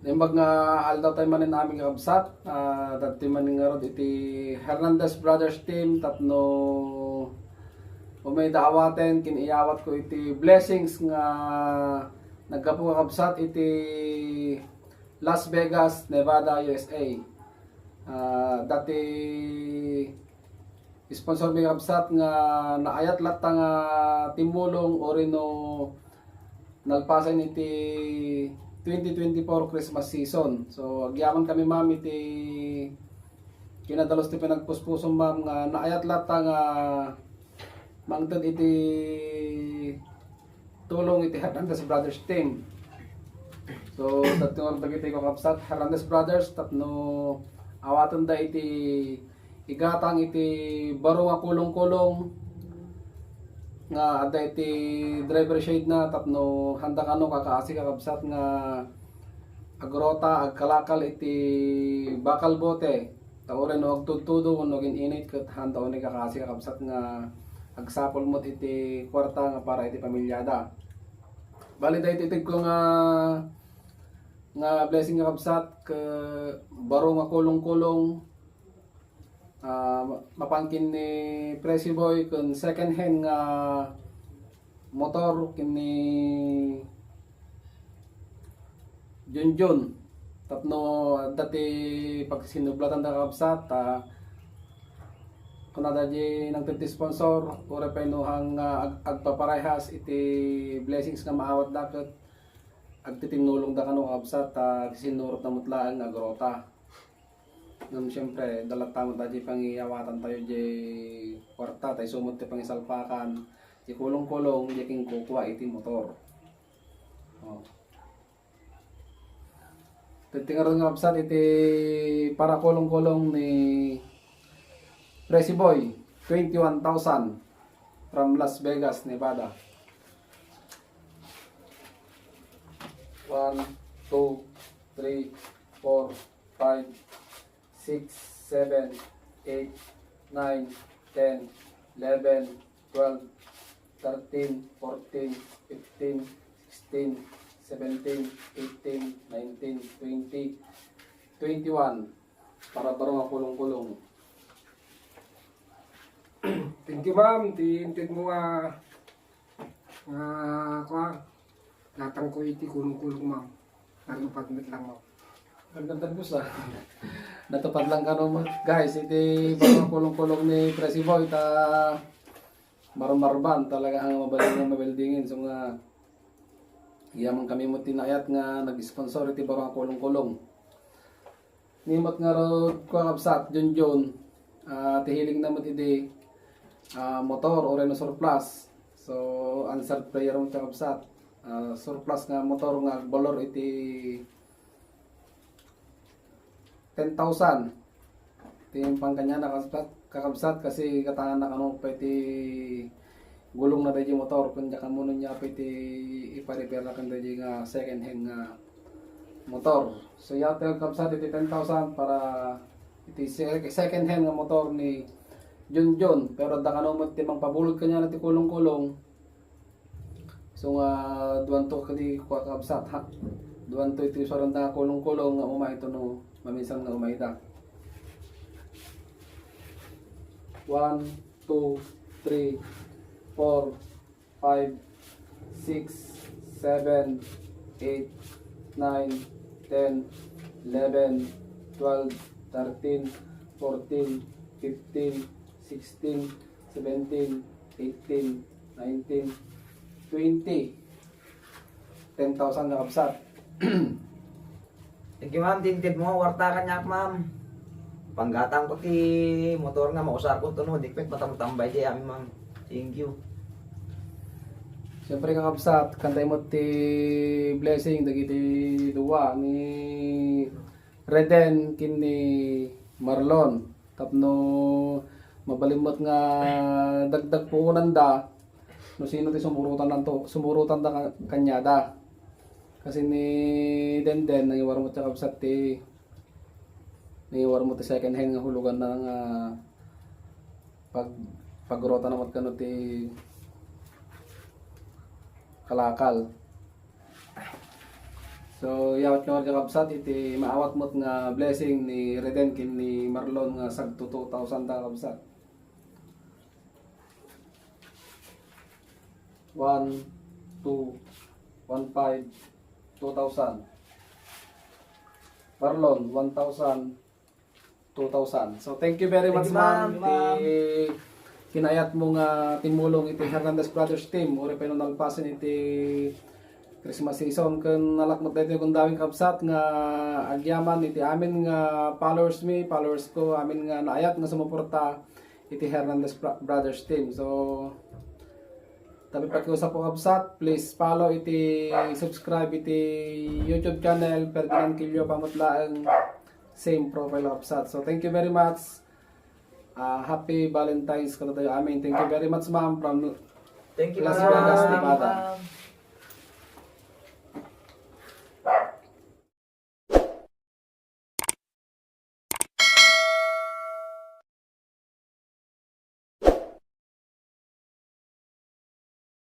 Nimbag nga aldaw tayo manin aming kabsat, uh, dati manin nga rod iti Hernandez Brothers team, tapno umay daawaten, kiniyawat ko iti blessings nga nagkapo ka kabsat iti Las Vegas, Nevada, USA. Ah, dati sponsor mi kabsat nga naayat lat nga timulong orino nalpasan iti 2024 Christmas season. So agyaman kami ma'am iti kinadalos ti pinagpuspusong ma'am nga naayat lat nga mangtod iti tulong iti Hernandez Brothers team. So tatlo dagiti ko kapsat Hernandez Brothers tapno awatan da iti igatang iti baro nga kulong-kulong nga ada iti driver shade na tapno handa kano kakaasi kakabsat nga agrota agkalakal iti bakal bote. Tauren og tudtudo kuno gin init ket handa oni kakaasi kakabsat nga agsapol mo iti kwarta nga para iti pamilyada. Bali da iti tig ko nga nga blessing nga kabsat ke baro nga kulong-kulong Ah, mapangkin ni Presi Boy kun second hand nga motor kini Junjun. Tapno dati pag sinublatan da kabsat ta kung nada di nang tinti sponsor ura pa inuhang uh, ag, agpaparehas iti blessings nga maawat dapat agtitinulong da kanu kabsat ta sinurot na mutlaan nga grota Nang siyempre, dalat tamo tayo pangiyawatan tayo di kwarta, tayo sumot tayo pangisalpakan. Di kulong-kulong, di king kukuha iti motor. Oh. Titingaron nga kapsat iti para kulong-kulong ni Presi Boy, 21,000 from Las Vegas, Nevada. 1, 2, 3, 4, 5, 6, 7, 8, 9, 10, 11, 12, 13, 14, 15, 16, 17, 18, 19, 20, 21. Para baro nga kulong-kulong. Thank you ma'am, tiintit mo nga nga kwa latang ko iti kulong-kulong ma'am. Natupad mit lang ma'am. Gandang gusto ah. Natupad lang ka no, guys. Iti baro nga kulong-kulong ni Presi Boy ta marmarban talaga ang mabaling nga mabildingin. So nga Iyaman kami mo tinayat nga nag-sponsor iti baro nga kulong-kulong. Nimot nga ro kwa kapsat John John. Ah, tihiling na mo iti ah, motor o reno surplus. So answer prayer mo ta kapsat. Ah, surplus nga motor nga bolor iti 10,000. Ito yung pang kanya nakakabsat, kakabsat kasi katangan na kano iti gulong na dahi motor kung ka muna niya iti ipa-repair na kanda nga second hand nga motor. So yata yung kabsat iti 10,000 para iti se- second hand nga motor ni John John pero da kano mo iti pabulog kanya na ti kulong-kulong So nga duwan to kadi ha. Duwan to iti sarang nga kulong-kulong nga umay to no mamisan nga umay da. 1, 2, 3, 4, 5, 6, 7, 8, 9, 10, 11, 12, 13, 14, 15, 16, 17, 18, 19, 20. 10,000 na kapsat. Thank you ma'am, tinted mo, warta ka niya ma'am. Panggatang ko ti motor nga mausar ko to no, dikpet matamtambay di amin ma'am. Thank you. Siyempre kakapsat, kantay mo ti blessing dagiti duwa ni Reden kin ni Marlon. Tapno mabalimot nga dagdag puunan da no sino ti sumurutan nanto sumurutan da ka- kanya da. Kasi ni Denden nangiwar mo ti kakapsat ti nangiwar mo ti second hand nga hulugan na nga pag pagrota naman kano ti kalakal. So yawat nga mga kabsat iti maawat mo't nga blessing ni Reden kin ni Marlon nga sag 2,000 ta kabsat. 1 2 1 5 2,000 Marlon 1,000 2,000 So thank you very much ma'am. Iti kinayat mo nga timulong iti Hernandez Brothers team. Uri pa nung nalpasin iti Christmas season. Kun nalakmot dito kung daming kapsat nga agyaman iti amin nga followers me, followers ko, amin nga naayat nga sumuporta iti Hernandez Bro- Brothers team. So tabi pakiusap po kapsat, please follow iti subscribe iti YouTube channel Ferdinand Kilyo Pamutlaang same profile kapsat. So thank you very much. Ah, happy Valentine's ko tayo amin. Thank you very much ma'am from Thank you, Las. Vegas, Nevada.